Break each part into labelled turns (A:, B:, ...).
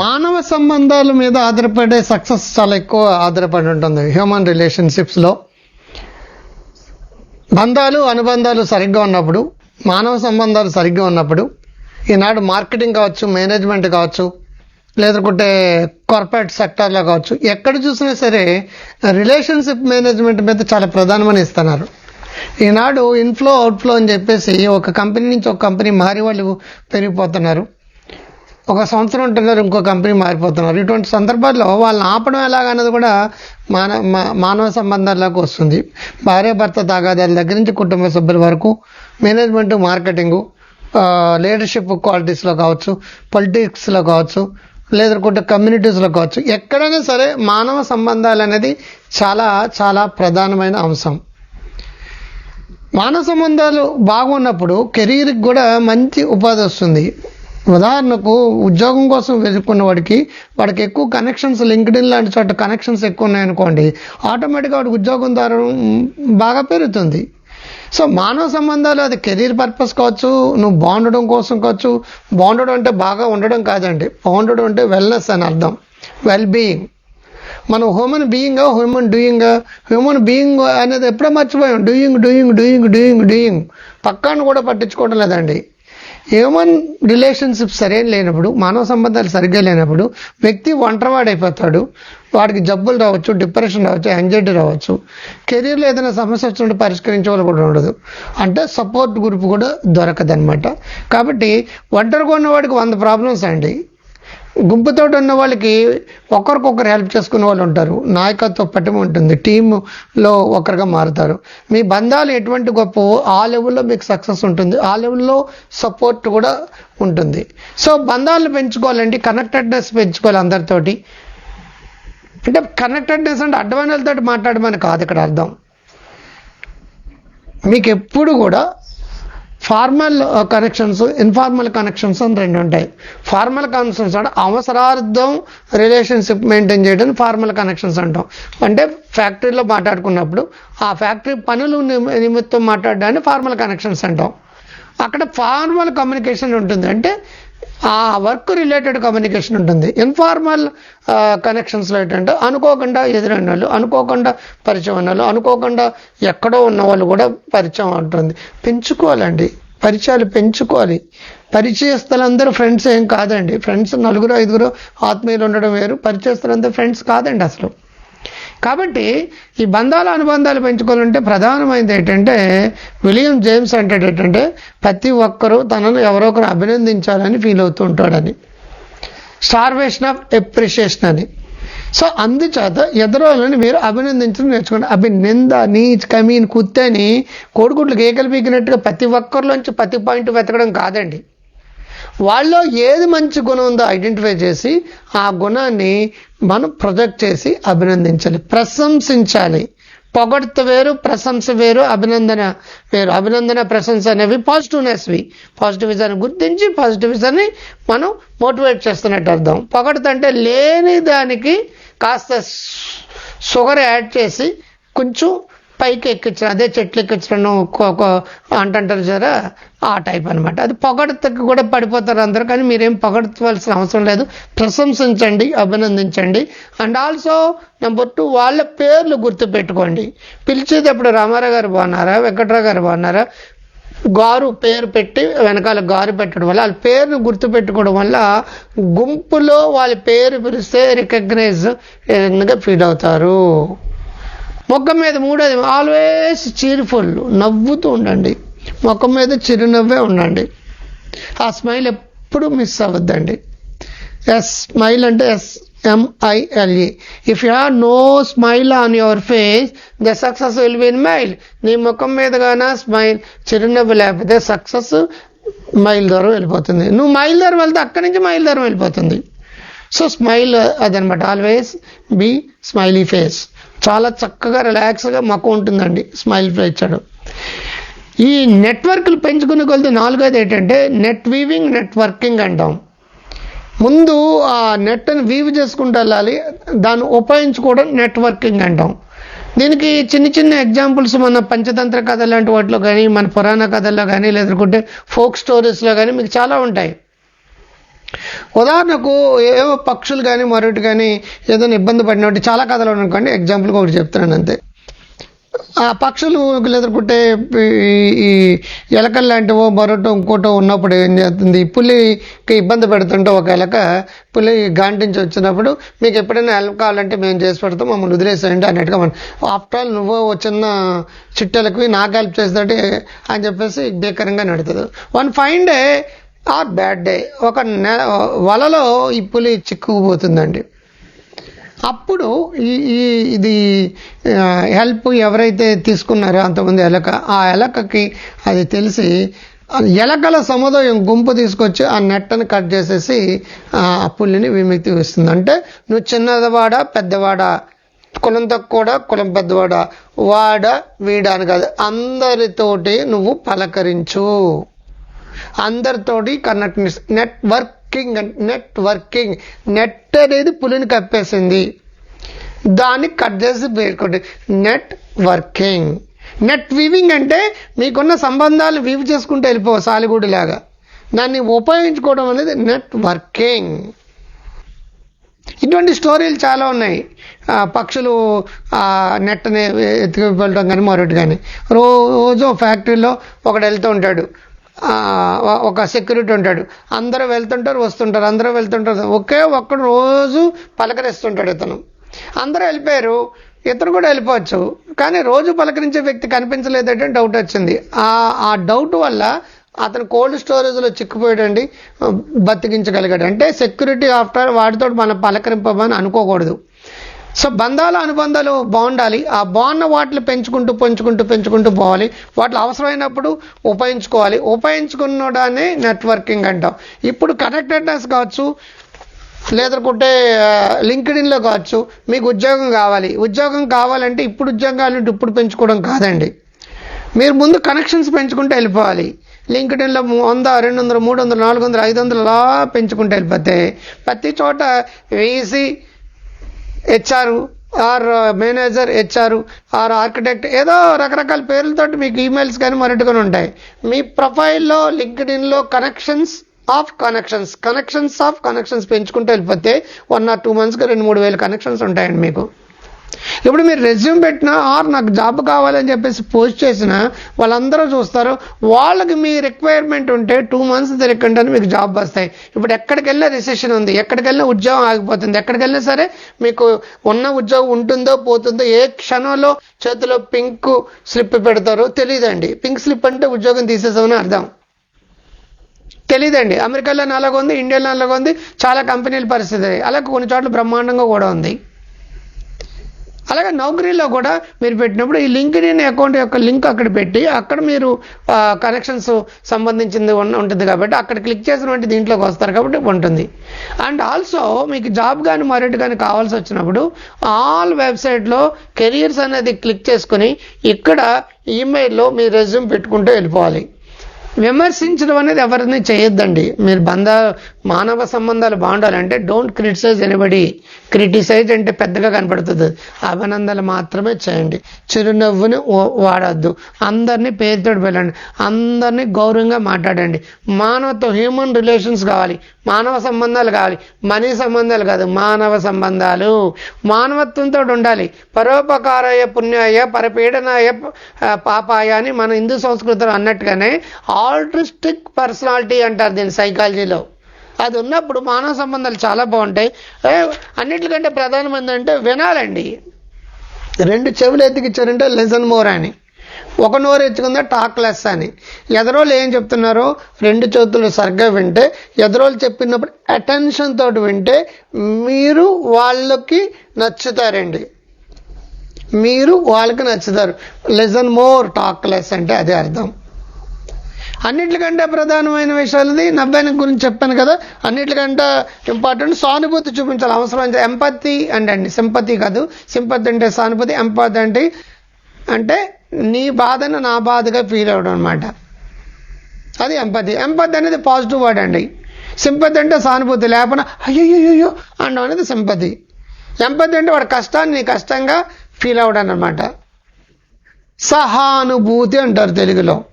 A: మానవ సంబంధాల మీద ఆధారపడే సక్సెస్ చాలా ఎక్కువ ఆధారపడి ఉంటుంది హ్యూమన్ రిలేషన్షిప్స్లో బంధాలు అనుబంధాలు సరిగ్గా ఉన్నప్పుడు మానవ సంబంధాలు సరిగ్గా ఉన్నప్పుడు ఈనాడు మార్కెటింగ్ కావచ్చు మేనేజ్మెంట్ కావచ్చు లేదంటే కార్పొరేట్ సెక్టార్లో కావచ్చు ఎక్కడ చూసినా సరే రిలేషన్షిప్ మేనేజ్మెంట్ మీద చాలా ప్రధానమని ఇస్తున్నారు. ఈనాడు ఇన్ఫ్లో అవుట్ఫ్లో అని చెప్పేసి ఒక కంపెనీ నుంచి ఒక కంపెనీ మారి వాళ్ళు పెరిగిపోతున్నారు. ఒక సంవత్సరం ఉంటున్నారు ఇంకో కంపెనీ మారిపోతున్నారు. ఇటువంటి సందర్భాల్లో వాళ్ళని ఆపడం ఎలాగన్నది కూడా మాన మా- మానవ సంబంధాల్లోకి వస్తుంది. భార్యాభర్త తాగాదాల దగ్గర నుంచి కుటుంబ సభ్యుల వరకు మేనేజ్మెంట్ మార్కెటింగు లీడర్షిప్ క్వాలిటీస్లో కావచ్చు పొలిటిక్స్లో కావచ్చు లేదనుకుంటే కమ్యూనిటీస్లో కావచ్చు. ఎక్కడైనా సరే మానవ సంబంధాలు అనేది చాలా చాలా ప్రధానమైన అంశం. మానవ సంబంధాలు బాగున్నప్పుడు కెరీర్కి కూడా మంచి ఉపాధి వస్తుంది. ఉదాహరణకు ఉద్యోగం కోసం వెతుక్కున్న వాడికి వాడికి ఎక్కువ కనెక్షన్స్ లింక్డ్ఇన్ లాంటి చోట కనెక్షన్స్ ఎక్కువ ఉన్నాయనుకోండి ఆటోమేటిక్గా వాడికి ఉద్యోగం ద్వారా బాగా పెరుగుతుంది. సో మానవ సంబంధాలు అది కెరీర్ పర్పస్ కావచ్చు నువ్వు బాగుండడం కోసం కావచ్చు బాగుండడం అంటే బాగా ఉండడం కాదండి. బాగుండడం అంటే వెల్నెస్ అని అర్థం. వెల్ బీయింగ్ మనం human being human doing human being అనేది ఎప్పుడో మర్చిపోయాం. Doing doing doing doing doing పక్కాను కూడా పట్టించుకోవడం లేదండి. హ్యూమన్ రిలేషన్షిప్ సరైన లేనప్పుడు మానవ సంబంధాలు సరిగ్గా లేనప్పుడు వ్యక్తి ఒంటరివాడైపోతాడు. వాడికి జబ్బులు రావచ్చు డిప్రెషన్ రావచ్చు యాంగ్జైటీ రావచ్చు. కెరీర్లో ఏదైనా సమస్య వచ్చినట్టు పరిష్కరించే వాళ్ళు కూడా ఉండదు. అంటే సపోర్ట్ గ్రూప్ కూడా దొరకదనమాట కాబట్టి ఒంటరిగా ఉన్నవాడికి వంద ప్రాబ్లమ్స్ అండి. గుంపుతో ఉన్న వాళ్ళకి ఒకరికొకరు హెల్ప్ చేసుకునే వాళ్ళు ఉంటారు. నాయకత్వ పటం ఉంటుంది. టీంలో ఒకరిగా మారుతారు. మీ బంధాలు ఎటువంటి గొప్ప ఆ లెవెల్లో మీకు సక్సెస్ ఉంటుంది. ఆ లెవెల్లో సపోర్ట్ కూడా ఉంటుంది. సో బంధాలను పెంచుకోవాలండి. కనెక్టెడ్నెస్ పెంచుకోవాలి అందరితోటి. అంటే కనెక్టెడ్నెస్ అంటే అడ్డమైన మాట్లాడమని కాదు ఇక్కడ అర్థం. మీకు ఎప్పుడు కూడా ఫార్మల్ కనెక్షన్స్ ఇన్ఫార్మల్ కనెక్షన్స్ అని రెండు ఉంటాయి. ఫార్మల్ కనెక్షన్స్ అంటే అవసరార్థం రిలేషన్షిప్ మెయింటైన్ చేయడం ఫార్మల్ కనెక్షన్స్ అంటాం. అంటే ఫ్యాక్టరీలో మాట్లాడుకున్నప్పుడు ఆ ఫ్యాక్టరీ పనులు నిమిత్తం మాట్లాడడాన్ని ఫార్మల్ కనెక్షన్స్ అంటాం. అక్కడ ఫార్మల్ కమ్యూనికేషన్ ఉంటుంది. అంటే ఆ వర్క్ రిలేటెడ్ కమ్యూనికేషన్ ఉంటుంది. ఇన్ఫార్మల్ కనెక్షన్స్లో ఏంటంటే అనుకోకుండా ఎదురైన వాళ్ళు అనుకోకుండా పరిచయం ఉన్న వాళ్ళు అనుకోకుండా ఎక్కడో ఉన్న వాళ్ళు కూడా పరిచయం ఉంటుంది. పెంచుకోవాలండి. పరిచయాలు పెంచుకోవాలి. పరిచయస్తులందరూ ఫ్రెండ్స్ ఏం కాదండి. ఫ్రెండ్స్ నలుగురు ఐదుగురు ఆత్మీయులు ఉండడం వేరు. పరిచయస్తులందరూ ఫ్రెండ్స్ కాదండి అసలు. కాబట్టి ఈ బంధాల అనుబంధాలు పెంచుకోవాలంటే ప్రధానమైనది ఏంటంటే విలియం జేమ్స్ అంటాడు ఏంటంటే ప్రతి ఒక్కరూ తనను ఎవరో ఒకరు అభినందించాలని ఫీల్ అవుతూ ఉంటాడని. స్టార్వేషన్ ఆఫ్ ఎప్రిషియేషన్ అని. సో అందుచేత ఎదురోళ్ళని మీరు అభినందించడం నేర్చుకోండి. అభినంద నీచ్ కమీన్ కుత్తని కోడిగుడ్లు కేకలు పీకినట్టుగా ప్రతి ఒక్కరిలోంచి ప్రతి పాయింట్ వెతకడం కాదండి. వాళ్ళలో ఏది మంచి గుణం ఉందో ఐడెంటిఫై చేసి ఆ గుణాన్ని మనం ప్రొజెక్ట్ చేసి అభినందించాలి. ప్రశంసించాలి. పొగడ్త వేరు ప్రశంస వేరు అభినందన వేరు. అభినందన ప్రశంస అనేవి పాజిటివ్నెస్వి. పాజిటివిజాన్ని గుర్తించి పాజిటివిజాన్ని మనం మోటివేట్ చేస్తున్నట్టు అర్థం. పొగడ్త అంటే లేని దానికి కాస్త షుగర్ యాడ్ చేసి కొంచెం పైకి ఎక్కించడం అదే చెట్లు ఎక్కించడం అంటుంటారు సరే ఆ టైప్ అనమాట అది పొగడతకి కూడా పడిపోతారు అందరూ కానీ మీరేం పొగడవలసిన అవసరం లేదు. ప్రశంసించండి అభినందించండి. అండ్ ఆల్సో నెంబర్ టూ వాళ్ళ పేర్లు గుర్తుపెట్టుకోండి. పిలిచేటప్పుడు రామారావు గారు బాగున్నారా? వెంకట్రావు గారు బాగున్నారా? గారు పేరు పెట్టి వెనకాల గారు పెట్టడం వల్ల వాళ్ళ పేరును గుర్తుపెట్టుకోవడం వల్ల గుంపులో వాళ్ళ పేరు పిలిస్తే రికగ్నైజ్ ఫీల్ అవుతారు? ముఖం మీద మూడోది ఆల్వేస్ చీర్ఫుల్ నవ్వుతూ ఉండండి. ముఖం మీద చిరునవ్వే ఉండండి. ఆ స్మైల్ ఎప్పుడు మిస్ అవ్వద్దండి. ఎస్ స్మైల్ అంటే S M I L E if you have no smile on your face the success will be mile నీ ముఖం మీదగానా స్మైల్ చిరునవ్వు లేకపోతే సక్సెస్ మైల్ దూరం వెళ్ళిపోతుంది. నువ్వు మైల్ దూరం వెళ్తే అక్కడి నుంచి మైల్ దూరం వెళ్ళిపోతుంది. సో స్మైల్ అదనమాట. Always be smiley face. చాలా చక్కగా రిలాక్స్గా మొక్క ఉంటుందండి స్మైల్ ఫేస్ ఇచ్చాడు. ఈ నెట్వర్క్లు పెంచుకునే కొలది నాలుగోది ఏంటంటే నెట్ వీవింగ్ నెట్వర్కింగ్ అంటాం. ముందు ఆ నెట్ని వీవ్ చేసుకుంటూ వెళ్ళాలి దాన్ని ఉపయోగించుకోవడం నెట్వర్కింగ్ అంటాం. దీనికి చిన్న చిన్న ఎగ్జాంపుల్స్ మన పంచతంత్ర కథ లాంటి వాటిలో కానీ మన పురాణ కథల్లో కానీ లేదంటే ఫోక్ స్టోరీస్లో కానీ మీకు చాలా ఉంటాయి. ఉదాహరణకు ఏవో పక్షులు కానీ మరొకటి కానీ ఏదైనా ఇబ్బంది పడినట్టు చాలా కథలు అనుకోండి. ఎగ్జాంపుల్గా ఒకటి చెప్తున్నాను అంతే. ఆ పక్షులు ఎదుర్కొంటే ఈ ఎలకలు లాంటివో మరొకటో ఇంకోటో ఉన్నప్పుడు ఏం చేస్తుంది ఈ పులికి ఇబ్బంది పెడుతుంటే ఒక ఎలక పులి గాంటించి వచ్చినప్పుడు మీకు ఎప్పుడైనా హెల్ప్ కావాలంటే మేము చేసి పెడతాం మమ్మల్ని వదిలేసేయండి అన్నట్టుగా మనం. ఆఫ్టర్ ఆల్ నువ్వు ఓ చిన్న చిట్టెలకి నాకు హెల్ప్ చేస్తుంటే అని చెప్పేసి భీకరంగా నడుతుంది. One fine day or bad day ఒక నెల వలలో ఈ పులి చిక్కుకుపోతుందండి. అప్పుడు ఈ ఈ ఇది హెల్ప్ ఎవరైతే తీసుకున్నారో అంతమంది ఎలక ఆ ఎలకకి అది తెలిసి ఎలకల సముదాయం గుంపు తీసుకొచ్చి ఆ నెట్టని కట్ చేసేసి ఆ పుల్లిని విముక్తి ఇస్తుంది అంటే నువ్వు చిన్నవాడా పెద్దవాడా? కులం తక్కువడా కులం పెద్దవాడా? వాడ వీడా అని కాదు. అందరితోటి నువ్వు పలకరించు. అందరితోటి కనెక్ట్నెస్ నెట్వర్కింగ్ నెట్వర్కింగ్ నెట్ అనేది పులిని కప్పేసింది. దాన్ని కట్ చేసి పేర్కొంటే నెట్ వర్కింగ్ నెట్ వీవింగ్ అంటే మీకున్న సంబంధాలు వీవ్ చేసుకుంటూ వెళ్ళిపో సాలిగూడి లాగా దాన్ని ఉపయోగించుకోవడం అనేది నెట్ వర్కింగ్ ఇటువంటి స్టోరీలు చాలా ఉన్నాయి. పక్షులు నెట్ని ఎత్తుకు వెళ్ళడం కానీ మరొకటి కానీ. రోజు ఫ్యాక్టరీలో ఒకడు వెళ్తూ ఉంటాడు. ఒక సెక్యూరిటీ ఉంటాడు. అందరూ వెళ్తుంటారు వస్తుంటారు అందరూ వెళ్తుంటారు. ఒకే ఒక్కడు రోజు పలకరిస్తుంటాడు ఇతను. అందరూ వెళ్ళిపోయారు ఇతను కూడా వెళ్ళిపోవచ్చు. కానీ రోజు పలకరించే వ్యక్తి కనిపించలేదంటే డౌట్ వచ్చింది. ఆ ఆ డౌట్ వల్ల అతను కోల్డ్ స్టోరేజ్లో చిక్కుపోయాడండి బతికించగలిగాడు. అంటే సెక్యూరిటీ ఆఫ్టర్ వాటితో మనం పలకరింపమని అనుకోకూడదు. సో బంధాలు అనుబంధాలు బాగుండాలి. ఆ బాగున్న వాటిని పెంచుకుంటూ పెంచుకుంటూ పెంచుకుంటూ పోవాలి. వాటిని అవసరమైనప్పుడు ఉపయోగించుకోవాలి. ఉపయోగించుకున్నదాన్ని నెట్వర్కింగ్ అంటాం. ఇప్పుడు కనెక్టెడ్నెస్ కావచ్చు లేదనుకుంటే లింక్డ్ఇన్లో కావచ్చు మీకు ఉద్యోగం కావాలి. ఉద్యోగం కావాలంటే ఇప్పుడు ఉద్యోగాలు ఇప్పుడు పెంచుకోవడం కాదండి. మీరు ముందు కనెక్షన్స్ పెంచుకుంటూ వెళ్ళిపోవాలి. లింక్డ్ఇన్లో వంద రెండు వందలు మూడు వందలు నాలుగు వందలు ఐదు వందలు అలా పెంచుకుంటూ వెళ్ళిపోతే ప్రతి చోట వేసి HR or manager HR or architect ఏదో రకరకాల పేర్లతో మీకు ఈమెయిల్స్ కానీ మరొకటి ఉంటాయి. మీ ప్రొఫైల్లో లింక్డ్ఇన్లో connections of connections connections of connections పెంచుకుంటూ వెళ్ళిపోతే వన్ ఆర్ టూ మంత్స్కి రెండు మూడు వేల కనెక్షన్స్ ఉంటాయండి మీకు. ఇప్పుడు మీరు రెజ్యూమ్ పెట్టినా ఆర్ నాకు జాబ్ కావాలని చెప్పేసి పోస్ట్ చేసినా వాళ్ళందరూ చూస్తారు వాళ్ళకి మీ రిక్వైర్మెంట్ ఉంటే టూ మంత్స్ తిరగకుండానే మీకు జాబ్ వస్తాయి. ఇప్పుడు ఎక్కడికి వెళ్ళినా రిసెషన్ ఉంది ఎక్కడికి వెళ్ళినా ఉద్యోగం ఆగిపోతుంది ఎక్కడికి వెళ్ళినా సరే మీకు ఉన్న ఉద్యోగం ఉంటుందో పోతుందో ఏ క్షణంలో చేతిలో పింక్ స్లిప్ పెడతారో తెలియదండి పింక్ స్లిప్ అంటే ఉద్యోగం తీసేసామని అర్థం. తెలియదండి అమెరికాలో అలాగ ఉంది ఇండియాలో అలాగ ఉంది చాలా కంపెనీల పరిస్థితి అలాగే కొన్ని చోట్ల బ్రహ్మాండంగా కూడా ఉంది. అలాగే నౌకరీలో కూడా మీరు పెట్టినప్పుడు ఈ లింక్డ్ ఇన్ అకౌంట్ యొక్క లింక్ అక్కడ పెట్టి అక్కడ మీరు కనెక్షన్స్ సంబంధించింది ఉంటుంది కాబట్టి అక్కడ క్లిక్ చేసినటువంటి దీంట్లోకి వస్తారు కాబట్టి ఉంటుంది. అండ్ ఆల్సో మీకు జాబ్ కానీ మరొకటి కానీ కావాల్సి వచ్చినప్పుడు ఆల్ వెబ్సైట్లో కెరియర్స్ అనేది క్లిక్ చేసుకుని ఇక్కడ ఈమెయిల్లో మీ రెజ్యూమ్ పెట్టుకుంటూ వెళ్ళిపోవాలి. విమర్శించడం అనేది ఎవరిని చేయొద్దండి. మీరు బంధ మానవ సంబంధాలు బాగుండాలంటే డోంట్ క్రిటిసైజ్ ఎనిబడి క్రిటిసైజ్ అంటే పెద్దగా కనపడుతుంది. అభినందనలు మాత్రమే చేయండి. చిరునవ్వుని వాడద్దు. అందరినీ పేరుతో వెళ్ళండి. అందరినీ గౌరవంగా మాట్లాడండి. మానవత్వం హ్యూమన్ రిలేషన్స్ కావాలి. మానవ సంబంధాలు కావాలి. మనీ సంబంధాలు కాదు మానవ సంబంధాలు. మానవత్వంతో ఉండాలి. పరోపకారాయ పుణ్యాయ పరపీడనాయ పాపాయ అని మన హిందూ సంస్కృతిలో అన్నట్టుగానే ఆల్ట్రిస్టిక్ పర్సనాలిటీ అంటారు దీని సైకాలజీలో. అది ఉన్నప్పుడు మానవ సంబంధాలు చాలా బాగుంటాయి. అన్నిటికంటే ప్రధానమైనది అంటే వినాలండి. రెండు చెవులు ఎత్తికిచ్చారంటే లెసన్ మోర్ అని. ఒక నోరు ఎత్తుకుందా టాక్ లెస్ అని. ఎదరోళ్ళు ఏం చెప్తున్నారో రెండు చేతులు సరిగ్గా వింటే ఎదరోళ్ళు చెప్పినప్పుడు అటెన్షన్ తోటి వింటే మీరు వాళ్ళకి నచ్చుతారండి. మీరు వాళ్ళకి నచ్చుతారు. లెసన్ మోర్ టాక్ లెస్ అంటే అదే అర్థం. అన్నిటికంటే ప్రధానమైన విషయాలది నవ్వానికి గురించి చెప్పాను కదా. అన్నిటికంటే ఇంపార్టెంట్ సానుభూతి చూపించాలి. అవసరం ఎంపతి అంటే అండి. సింపతి కాదు. సింపతి అంటే సానుభూతి ఎంపతి అంటే అంటే నీ బాధను నా బాధగా ఫీల్ అవ్వడం అనమాట అది ఎంపతి ఎంపతి అనేది పాజిటివ్ వర్డ్ అండి. సింపతి అంటే సానుభూతి. లేకపోతే అయ్యో అనడం అనేది సింపతి ఎంపతి అంటే వాడి కష్టాన్ని నీ కష్టంగా ఫీల్ అవ్వడం అనమాట సహానుభూతి అంటారు తెలుగులో.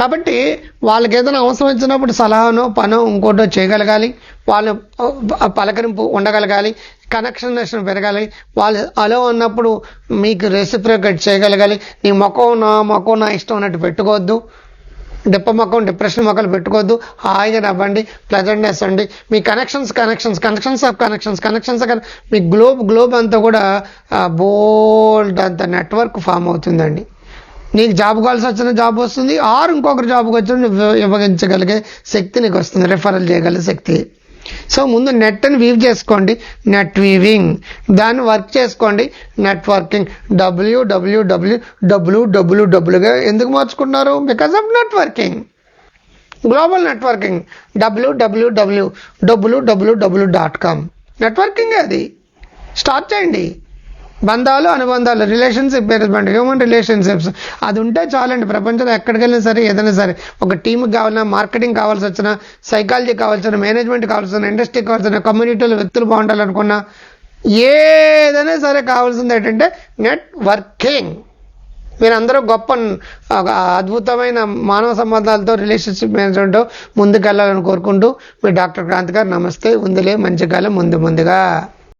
A: కాబట్టి వాళ్ళకి ఏదైనా అవసరం వచ్చినప్పుడు సలహానో పనో ఇంకోటో చేయగలగాలి. వాళ్ళు పలకరింపు ఉండగలగాలి. కనెక్షన్ పెరగాలి. వాళ్ళు అలో ఉన్నప్పుడు మీకు రెసిప్రికేట్ చేయగలగాలి. నీ మొక్కం నా మొక్కం నా ఇష్టం అన్నట్టు పెట్టుకోవద్దు. డిప్ప మొక్కం డిప్రెషన్ మొక్కలు పెట్టుకోవద్దు. హాయిగా నవ్వండి ప్లెజెంట్నెస్ అండి మీ connections connections connections of connections connections me globe globe అంతా కూడా బోల్డ్ అంత నెట్వర్క్ ఫామ్ అవుతుందండి. నీకు జాబ్ కావాల్సి వచ్చిన జాబ్ వస్తుంది ఆరు ఇంకొకరు జాబ్కి వచ్చిన విభజించగలిగే శక్తి నీకు వస్తుంది రిఫరల్ చేయగలిగే శక్తి. సో ముందు నెట్ అని వీవ్ చేసుకోండి. నెట్ వీవింగ్ దాన్ని వర్క్ చేసుకోండి. Networking W W W W W డబ్ల్యూగా ఎందుకు మార్చుకుంటున్నారు? Because of networking global networking W W W W W W dot com networking అది. స్టార్ట్ చేయండి. బంధాలు అనుబంధాలు రిలేషన్షిప్ మేనేజ్మెంట్ హ్యూమన్ రిలేషన్షిప్స్ అది ఉంటే చాలండి. ప్రపంచంలో ఎక్కడికి వెళ్ళినా సరే ఏదైనా సరే. ఒక టీంకి కావాలన్నా మార్కెటింగ్ కావాల్సి వచ్చినా సైకాలజీ కావాల్సిన మేనేజ్మెంట్ కావాల్సిన ఇండస్ట్రీ కావాల్సిన కమ్యూనిటీలో వ్యక్తులు బాగుండాలనుకున్నా ఏదైనా సరే కావాల్సింది ఏంటంటే నెట్వర్కింగ్ మీరందరూ గొప్ప అద్భుతమైన మానవ సంబంధాలతో రిలేషన్షిప్ మేనేజ్మెంట్ ముందుకెళ్ళాలని కోరుకుంటూ మీ డాక్టర్ క్రాంతి గారు నమస్తే. ఉందిలే మంచి కాలం ముందు ముందుగా.